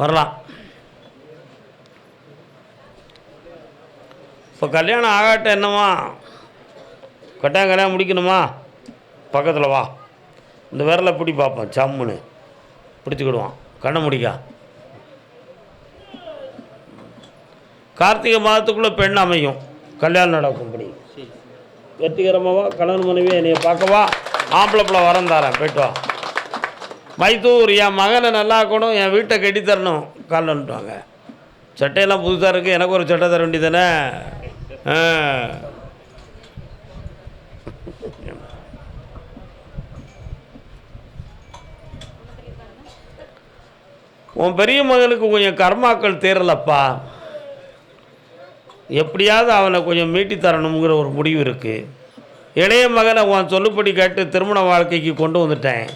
வரலாம். இப்போ கல்யாணம் ஆகாட்ட என்னவா கட்டாயம் கல்யாணம் முடிக்கணுமா? பக்கத்தில் வா. இந்த விரலை பிடி பார்ப்போம் சம்முன்னு. பிடிச்சிக்கிடுவான். கண்ணை முடிக்கா. கார்த்திகை மாதத்துக்குள்ளே பெண் அமையும். கல்யாணம் நடக்கும்படி. வெற்றிகரமாவா கணவன் மனைவி என்னைய பார்க்கவா ஆம்பளை பிள்ளை வரம் தரேன். போயிட்டு வா. மைத்தூர் என் மகனை நல்லா இருக்கணும் என் வீட்டை கட்டி தரணும் காலன்ட்டுவாங்க சட்டையெல்லாம் புதுசாக இருக்குது எனக்கு ஒரு சட்டை தர வேண்டியதானே தானே உன் பெரிய மகனுக்கு கொஞ்சம் கர்மாக்கள் தேரலப்பா எப்படியாவது அவனை கொஞ்சம் மீட்டி தரணுங்கிற ஒரு முடிவு இருக்குது இளைய மகனை உன் சொல்லுப்படி கேட்டு திருமண வாழ்க்கைக்கு கொண்டு வந்துட்டேன்.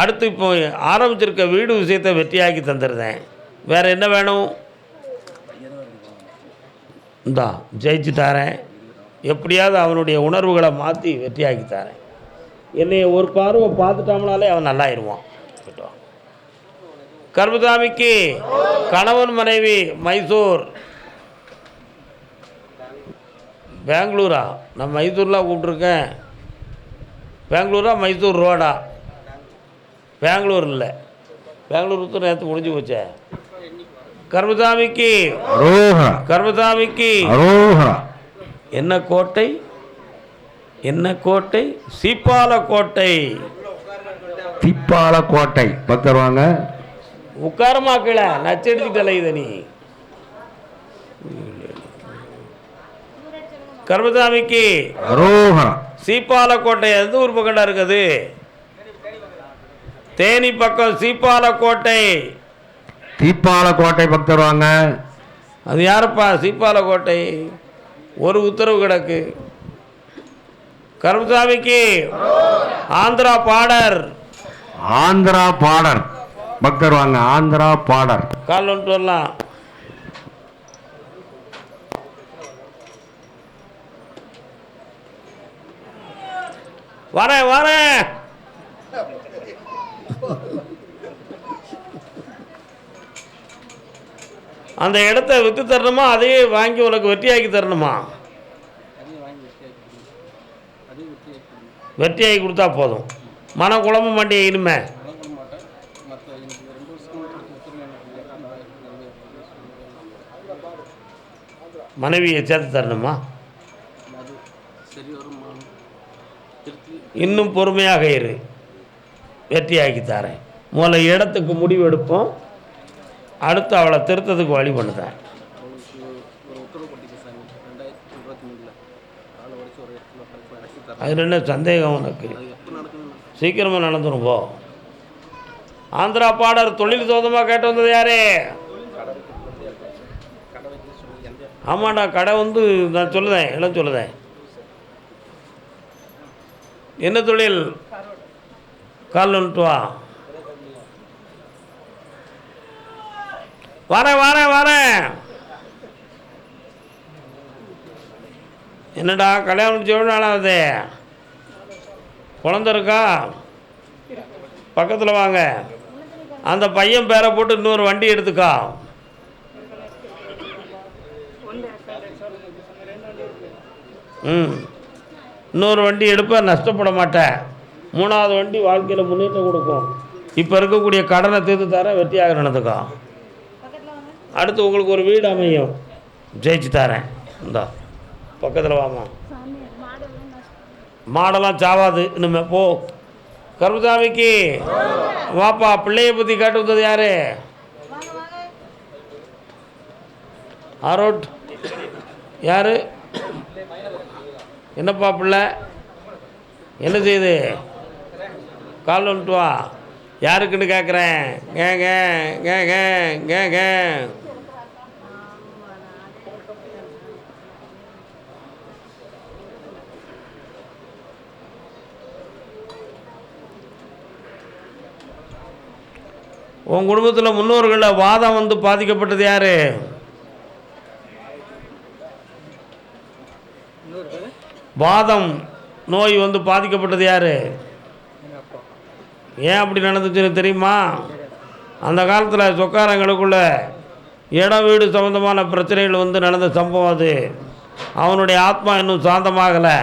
அடுத்து இப்போ ஆரம்பிச்சிருக்க வீடு விஷயத்தை வெற்றியாக்கி தந்துடுறேன் வேறு என்ன வேணும்? இந்தா ஜெயிச்சு தாரேன். எப்படியாவது அவனுடைய உணர்வுகளை மாற்றி வெற்றியாக்கி தாரேன். என்னை ஒரு பார்வை பார்த்துட்டோம்னாலே அவன் நல்லாயிருவான். கர்மசாமிக்கு கணவன் மனைவி மைசூர். பெங்களூரா? நான் மைசூர்லாம் கூப்பிட்ருக்கேன் பெங்களூரா மைசூர் ரோடா? பெங்களூர் இல்லை பெங்களூர் நேற்று முடிஞ்சு போச்சே. கர்மசாமிக்கு. அரோகரா என்ன கோட்டை என்ன கோட்டை? சீப்பால கோட்டை? திப்பால கோட்டை பக்தர் வாங்க. உட்காரமா கீழே. நச்செடுத்துட்டல இதை நீ. கர்மசாமிக்கு. அரோகரா சீப்பால கோட்டை எந்த ஊர் பக்கம்டா இருக்குது? தேனி பக்கம் சீப்பால கோட்டை தீப்பால கோட்டை பக்தர் வாங்க அது யாருப்பா சீப்பால கோட்டை ஒரு உத்தரவு கிடக்கு. கருமசாமிக்கு ஆந்திரா பாடர். ஆந்திரா பாடர். பக்தர் வாங்க ஆந்திரா பாடர். கால் வந்துட்டு வரலாம். வரேன் வரேன். அந்த இடத்த விற்று தரணுமா? அதையே வாங்கி உனக்கு வெட்டியாக்கி தரணுமா? வெட்டியாக்கி கொடுத்தா போதும். மன குழம்பு மாட்டிய இனிமே. மனைவியை சேர்த்து தரணுமா? இன்னும் பொறுமையாக இரு. வெற்றியாக்கி தரேன். முதல்ல இடத்துக்கு முடிவு எடுப்போம் அடுத்து அவளை திருத்தத்துக்கு வழி பண்ணுதேன் அது என்ன சந்தேகம் உனக்கு? சீக்கிரமாக நடந்துடும் போ. ஆந்திரா பாடர் தொழில் சோதமாக கேட்டு வந்தது யாரே? ஆமாண்டா கடை வந்து நான் சொல்லுதேன் எல்லாம் சொல்லுதேன். என்ன தொழில்? கால் வந்துட்டு வா வரேன் வரேன் வரேன் என்னடா கல்யாணம் முடிச்ச எவ்வளோ நாளாகுது குழந்த இருக்கா? பக்கத்தில் வாங்க. அந்த பையன் பேரை போட்டு இன்னொரு வண்டி எடுத்துக்கா. ம். இன்னொரு வண்டி எடுப்பேன் நஷ்டப்பட மாட்டேன். மூணாவது வண்டி வாழ்க்கையில் முன்னேற்றம் கொடுக்கும். இப்போ இருக்கக்கூடிய கடனை தீர்த்து தர வெற்றியாக நடந்துக்கும் அடுத்து உங்களுக்கு ஒரு வீடு அமையும். ஜெயிச்சு தரேன். இந்தா பக்கத்தில் வாமா. மாடெல்லாம் சாவாது. இனிமே போ. கருமசாமிக்கு வாப்பா பிள்ளைய பற்றி கேட்டு வந்தது யாரு? ஆரோட். யாரு? என்னப்பா பிள்ளை? என்ன செய்யுது கால் வந்துட்டு வா. யாருக்குன்னு கேட்குறேன் கேங்க கேங்க கேங்க உன் குடும்பத்தில் முன்னோர்களில் வாதம் வந்து பாதிக்கப்பட்டது யாரு? வாதம் நோய் வந்து பாதிக்கப்பட்டது யாரு? ஏன் அப்படி நடந்துச்சுன்னு தெரியுமா? அந்த காலத்தில் சொக்காரங்களுக்குள்ள இடம் வீடு சம்மந்தமான பிரச்சனைகள் வந்து நடந்த சம்பவம் அது. அவனுடைய ஆத்மா இன்னும் சாந்தமாகலை.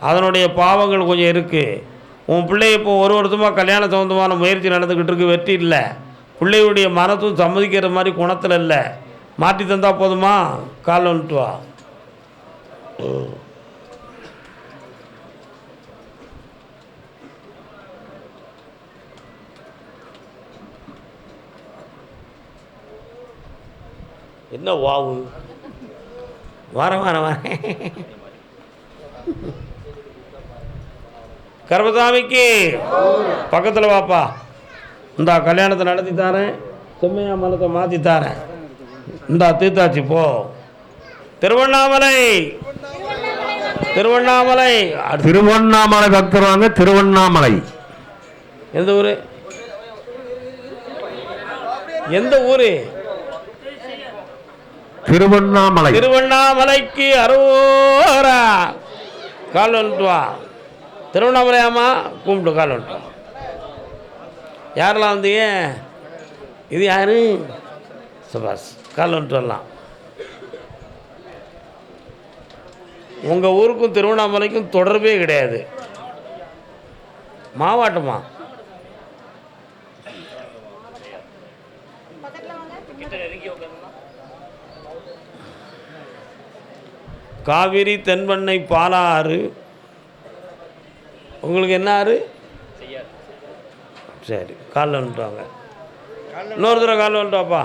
அதனுடைய பாவங்கள் கொஞ்சம் இருக்குது உன் பிள்ளை இப்போ ஒரு வருஷமாக கல்யாண சம்மந்தமான முயற்சி நடந்துக்கிட்டு இருக்கு வெற்றி இல்லை. பிள்ளையுடைய மனசும் சம்மதிக்கிற மாதிரி குணத்தில் இல்லை. மாற்றி தந்தால் போதுமா? கால் வந்துட்டு வா. என்ன வாவு? வரேன் வரேன் வரேன் கர்மசாமிக்கு. பக்கத்தில் வாப்பா. இந்தா கல்யாணத்தை நடத்தி தரேன். செம்மையா மலத்தை மாற்றி தரேன். இந்தா தீர்த்தாச்சு போ. திருவண்ணாமலை. திருவண்ணாமலை. திருவண்ணாமலை பக்தர் வாங்க திருவண்ணாமலை. எந்த ஊர்? எந்த ஊர்? திருவண்ணாமலை. திருவண்ணாமலைக்கு அரோரா. கால் வந்துட்டு வா திருவண்ணாமலையாமா கும்பிட்டு கால் வந்துட்டு வா. யாரெல்லாம் வந்தீங்க? இது யாரு? சுபாஷ் கால் வந்துட்டு வரலாம் உங்கள் ஊருக்கும் திருவண்ணாமலைக்கும் தொடர்பே கிடையாது. மாவாட்டமா? காவிரி தென்பண்ணை பாலாறு. உங்களுக்கு என்ன ஆறு? சரி காலில் வந்துட்டுவாங்க இன்னொரு தடவை காலில் வந்துட்டுவாப்பா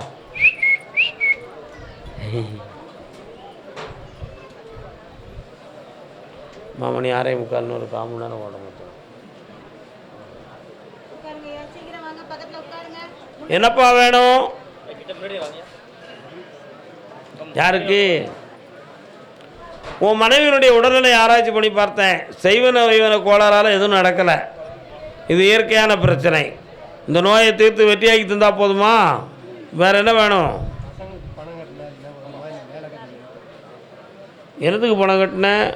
மாமணி ஆறே முக்கால் ஒரு கால் மணி நேரம் ஓட மாட்டோம் என்னப்பா வேணும்? யாருக்கு? உன் மனைவியினுடைய உடல்நிலை ஆராய்ச்சி பண்ணி பார்த்தேன். செய்வன வைவன கோளாறால் எதுவும் நடக்கலை. இது இயற்கையான பிரச்சனை. இந்த நோயை தீர்த்து வெற்றியாக்கி தந்தால் போதுமா? வேறு என்ன வேணும்? எதுக்கு பணம் கட்டினேன்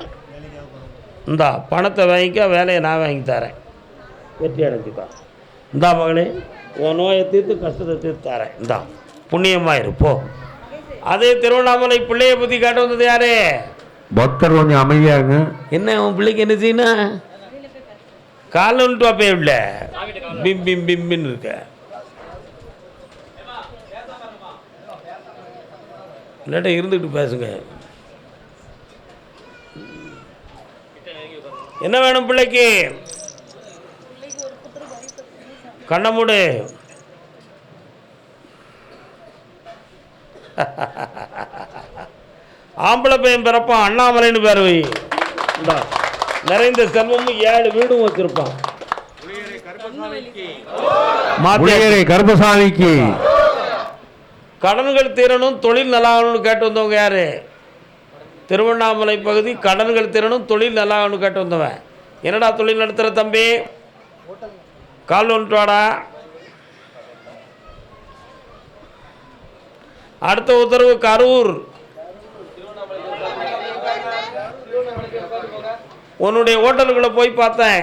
இந்தா பணத்தை வாங்கிக்க வேலையை நான் வாங்கி தரேன். வெற்றி அடைஞ்சிக்கா. இந்தா மகளே உன் நோயை தீர்த்து கஷ்டத்தை தீர்த்து தரேன். இந்தா புண்ணியமாக இருப்போ அதே திருவண்ணாமலை பிள்ளையை பற்றி காட்ட வந்தது யாரே? பக்தர் கொஞ்சம் அமைதியாங்க என்ன உன் பிள்ளைக்கு என்ன செய்யணும்? காலில் வந்துட்டு வாப்பே உள்ள? பிம் பிம் பிம்பின்னு இருக்க. இல்லாட்ட இருந்துக்கிட்டு பேசுங்க. என்ன வேணும் பிள்ளைக்கு? கண்ணை மூடு. ஆம்பளை பையன் பிறப்பான் அண்ணாமலைன்னு பேர் வை. நிறைந்த செல்வமும் ஏழு வீடும் வச்சிருப்பான். கருப்பசாமிக்கு. கடன்கள் தீரணும் தொழில் நல்லாகணும்னு கேட்டு வந்தவங்க யாரு? திருவண்ணாமலை பகுதி கடன்கள் தீரணும் தொழில் நல்லாகணும்னு கேட்டு வந்தவன். என்னடா தொழில் நடத்துகிற தம்பி? கால் வாடா. அடுத்த உத்தரவு கரூர். உன்னுடைய ஹோட்டலுக்குள்ளே போய் பார்த்தேன்.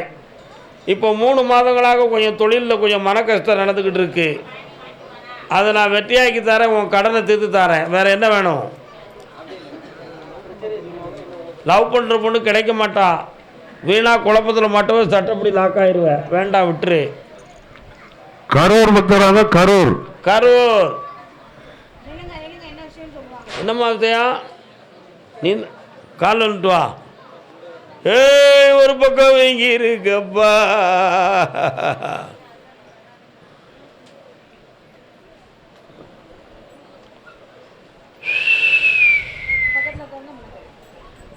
இப்போ மூணு மாதங்களாக கொஞ்சம் தொழிலில் கொஞ்சம் மன கஷ்டம் நடந்துக்கிட்டு இருக்கு. அதை நான் வெட்டியாக்கி தரேன் உன் கடனை தீர்த்து தரேன். வேற என்ன வேணும்? லவ் பண்ணுற பொண்ணு கிடைக்க மாட்டா. வீணா குழப்பத்தில் மட்டும் சட்டப்படி லாக் ஆயிடுவேன் வேண்டாம் விட்டுரு. கரூர் பக்தர் வாங்க கரூர். கரூர் என்னம்மா விஷயம் நீ கால் வந்துட்டு வா. ஏய் ஒரு பக்கம் இங்கே இருக்கப்பா.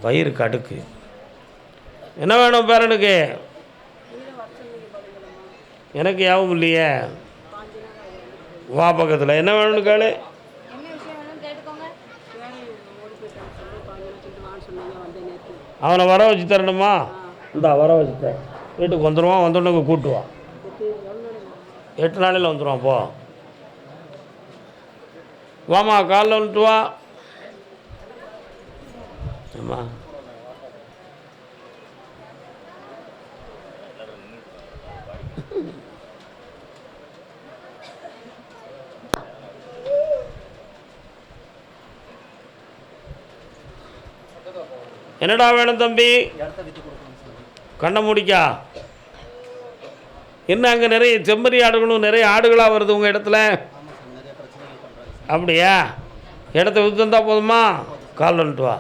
வயிறு கடுக்கு. என்ன வேணும் பேரனுக்கு? எனக்கு யாவும் இல்லையே. வா பக்கத்தில். என்ன வேணும்னு கேளு என்ன விஷயம் வேணும் கேட்டுக்கோங்க அவனை வர வச்சு தரணுமா? இந்தா வர வச்சு தரேன் வீட்டுக்கு வந்துடுவான் வந்தோடனே கூட்டுவான் எட்டு நாளையில் வந்துடுவான் போ. வாமா காலைல வந்துட்டு வா. என்னடா வேணும் தம்பி? கண்ணை முடிக்கா. என்ன அங்கே நிறைய செம்மறி ஆடுகளும் நிறைய ஆடுகளாக வருது உங்கள் இடத்துல? அப்படியா? இடத்த வித்து தந்தால் போதுமா? கால் வந்துட்டு வா.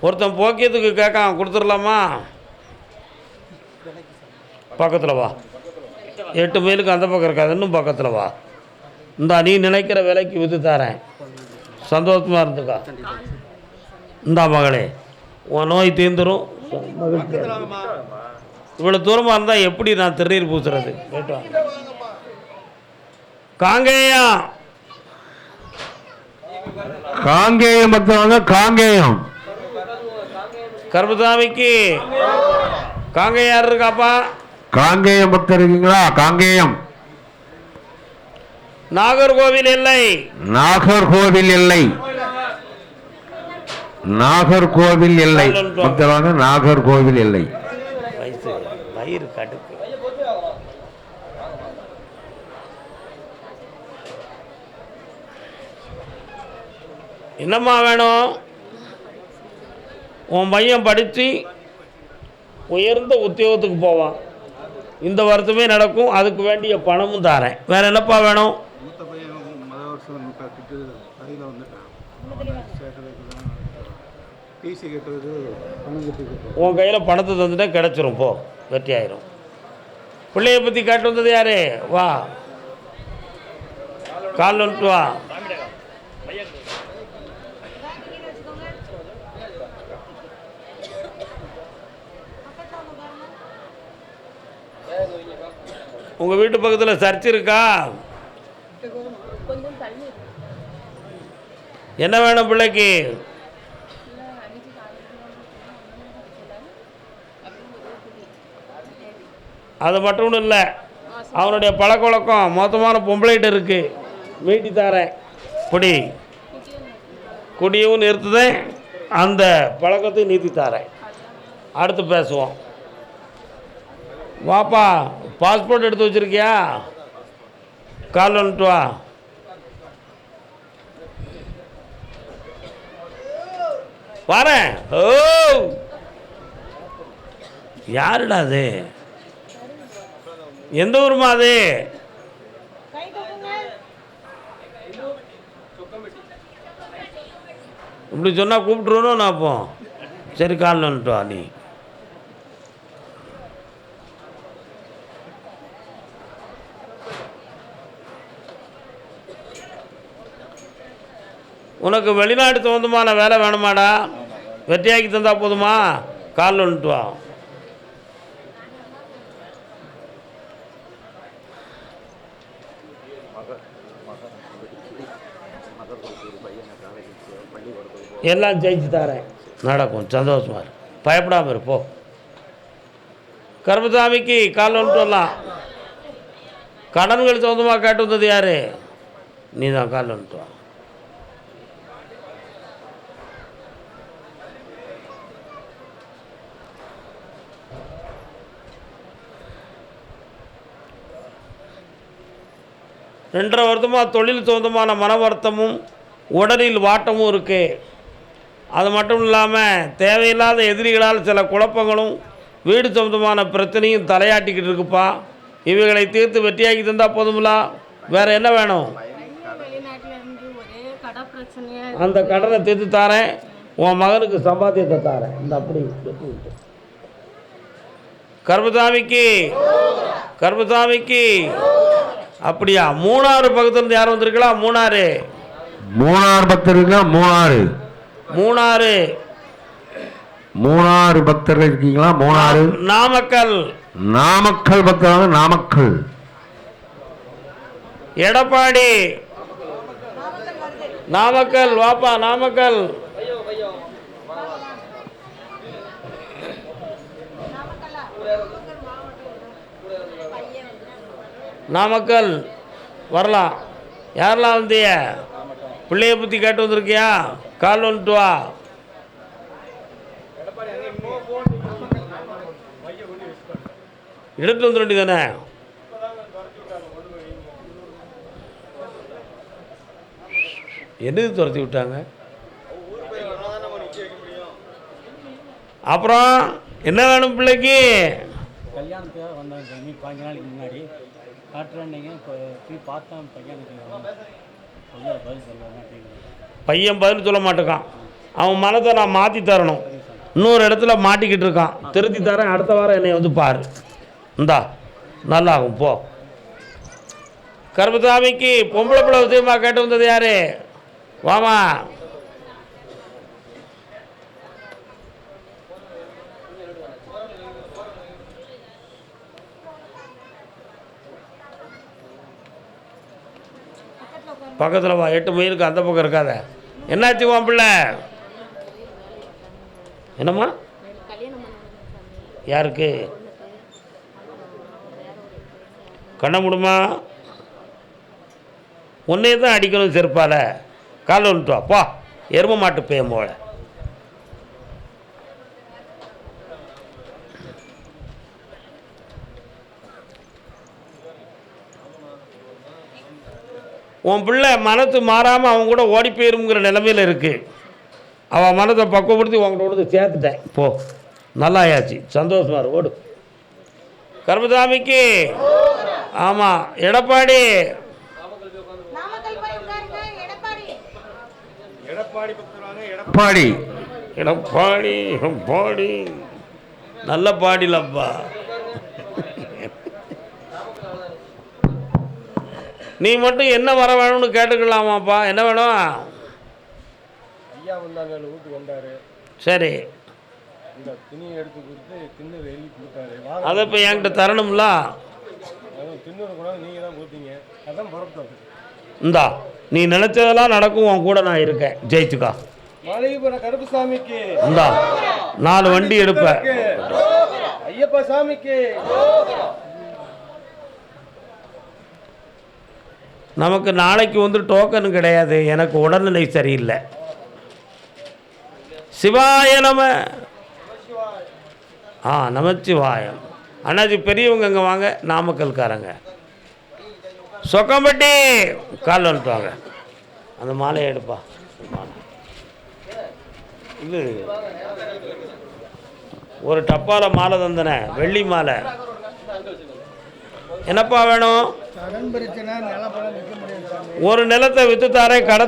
ஒருத்தன் போக்கியத்துக்கு கேட்கான் கொடுத்துடலாமா? பக்கத்தில் வா. எட்டு மைலுக்கு அந்த பக்கம் இருக்காது இன்னும் பக்கத்தில் வா. இந்தா நீ நினைக்கிற விலைக்கு விற்று தரேன். சந்தோஷமாக இருந்துக்கா. இந்தா மகளே உன் நோய் தீர்ந்துரும் இவ்வளோ தூரமாக இருந்தால் எப்படி நான் திருநீர் பூசுறது? கேட்டு வா. காங்கேயம். காங்கேயம் பக்தர் வாங்க காங்கேயம். கருப்பசாமிக்கு. காங்கேயம் யார் இருக்காப்பா? காங்கேயம் பக்தர் இருக்கீங்களா? காங்கேயம். நாகர்கோவில் எல்லை. நாகர்கோவில் எல்லை. நாகர்கோவில் எல்லை. பக்தர் வாங்க நாகர்கோவில் கடுக்கு. என்னம்மா வேணும்? உன் பையன் படித்து உயர்ந்த உத்தியோகத்துக்கு போவான். இந்த வருஷமே நடக்கும். அதுக்கு வேண்டிய பணமும் தாரேன். வேற என்னப்பா வேணும்? உன் கையில் பணத்தை தந்துட்டா கிடச்சிரும். போ வெற்றி ஆயிரும். பிள்ளைய பற்றி காட்டு வந்தது யாரு? வா. கால் வந்துட்டு வா. உங்கள் வீட்டு பக்கத்தில் சர்ச் இருக்கா? என்ன வேணும் பிள்ளைக்கு? அது மட்டும் இல்லை. அவனுடைய பழக்க வழக்கம் மொத்தமான பொம்பளைகிட்ட இருக்கு. மீட்டி தாரேன். குடி. குடியும் நிறுத்துதேன் அந்த பழக்கத்தையும் நீத்தி தாரேன். அடுத்து பேசுவோம். வாப்பா பாஸ்போர்ட் எடுத்து வச்சிருக்கியா? கால் வந்துட்டு வா. வரேன். ஓ! யாருடா அது? எந்த ஊருமா அது? இப்படி சொன்னால் கூப்பிட்டுருவோம் நான் அப்போ? சரி கால் வந்துட்டு வா நீ. உனக்கு வெளிநாடு தகுந்தமான வேலை வேணுமாடா? வெற்றியாக்கி தந்தால் போதுமா? காலில் வந்துட்டு வா. எல்லாம் ஜெயிச்சு தரேன். நடக்கும் சந்தோஷமா இரு. பயப்படாமல் இருப்போ கருமசாமிக்கு கால் வந்துட்டு வரலாம். கடன்கள் சொந்தமாக கேட்டு வந்தது யார்? நீ தான் கால் வந்துட்டு ரெண்டரை வருஷமாக தொழில் சொந்தமான மன வருத்தமும் உடலில் வாட்டமும் இருக்குது அது மட்டும் இல்லாமல் தேவையில்லாத எதிரிகளால் சில குழப்பங்களும் வீடு சொந்தமான பிரச்சனையும் தலையாட்டிக்கிட்டு இருக்குப்பா. இவைகளை தீர்த்து வெற்றியாக்கி தந்தால் போதுமில்லா வேறு என்ன வேணும்? அந்த கடனை தீர்த்து தாரேன். உன் மகனுக்கு சம்பாத்தியத்தை தாரேன். இந்த அப்படி கர்மசாமிக்கு கர்மசாமிக்கு அப்படியா? மூணாறு பக்கத்துலேருந்து யாரும் வந்திருக்கலாம் மூணாறு. மூணாறு பக்தர் இருக்கீங்களா மூணாறு. மூணாறு. மூணாறு பக்தர் இருக்கீங்களா? மூணாறு. நாமக்கல். நாமக்கல் பக்தர் வாங்க நாமக்கல். எடப்பாடி. நாமக்கல் வாப்பா நாமக்கல். நாமக்கல் வரலாம். யாரெல்லாம் வந்திய பிள்ளைய பற்றி கேட்டு வந்திருக்கியா? கால் வந்துட்டு வா. எடுத்து வந்துட வேண்டியதானே என்னது துரத்தி விட்டாங்க? அப்புறம் என்ன வேணும் பிள்ளைக்கு? கல்யாணத்துக்காக வந்தாங்க சாமி பாஞ்சு நாளைக்கு முன்னாடி காட்டுறேன்னீங்க இப்போ போய் பார்த்தா பையனுக்கு சொல்ல பதில் சொல்ல மாட்டேங்குது பையன் பதில் சொல்ல மாட்டேக்கான். அவன் மனத்தை நான் மாற்றி தரணும். இன்னொரு இடத்துல மாட்டிக்கிட்டு இருக்கான். திருத்தி தரேன் அடுத்த வாரம் என்னை வந்து பாரு. இந்தா நல்லாகும் போ. கருப்பசாமிக்கு பொம்பளை பிள்ளை விஷயமா கேட்டு வந்தது யாரு? வாமா. பக்கத்தில் வா எட்டு மைலுக்கு அந்த பக்கம் இருக்காத. என்னாச்சு உன் பிள்ளை? என்னம்மா? யாருக்கு? கண்ண முடியுமா உன்னையே தான் அடிக்கணும் செருப்பால். காலை வந்துட்டு வா போ. எரும மாட்டு பேயும் உன் பிள்ளை மனசு மாறாமல் அவன் கூட ஓடி போயிருங்கிற நிலமையில் இருக்குது அவன் மனதை பக்குவப்படுத்தி உங்கள்கிட்ட வந்து சேர்த்துட்டேன். போ. நல்லாயாச்சு. சந்தோஷமா இரு. ஓடு. கர்மசாமிக்கு ஆமாம் எடப்பாடி. எடப்பாடி எடப்பாடி எடப்பாடி பாடி எடப்பாடி. பாடி நல்ல பாடிலப்பா. நீ மட்டும் என்ன வர வேணும்னு கேட்டுக்கலாமாப்பா? என்ன வேணும்? ஐயா வந்தாங்க வீட்டுக்கு வந்தாரு. சரி. இந்த துணியை எடுத்து கொடுத்து திண்ணூறு எழுதி கொடுத்தாரு. வாங்க. அதை இப்போ என்கிட்ட தரணும்ல? அதுவும் திண்ணூறு கூட நீங்கள் தான் கொடுத்தீங்க. அதான் புறப்பட்டோம் இந்தா நீ நினச்சதெல்லாம் நடக்கும் உன் கூட நான் இருக்கேன். ஜெயிச்சுக்கா. மலையபுரம் கருப்புசாமிக்கு இந்தா நாலு வண்டி எடுப்பேன் ஐயப்பா சாமிக்கு. நமக்கு நாளைக்கு வந்து டோக்கன் கிடையாது. எனக்கு உடல்நிலை சரியில்லை. சிவாய நம. ஆ நமச்சிவாயம். அண்ணாச்சி பெரியவங்க இங்கே வாங்க. நாமக்கல்காரங்க. சொக்கம்பட்டி. கால் வந்துட்டு அந்த மாலையை எடுப்பா. மாலை. இது. ஒரு டப்பாவில் மாலை தந்தனே வெள்ளி மாலை. என்னப்பா வேணும்? ஒரு நிலத்தை வித்துத்தாரே கடன்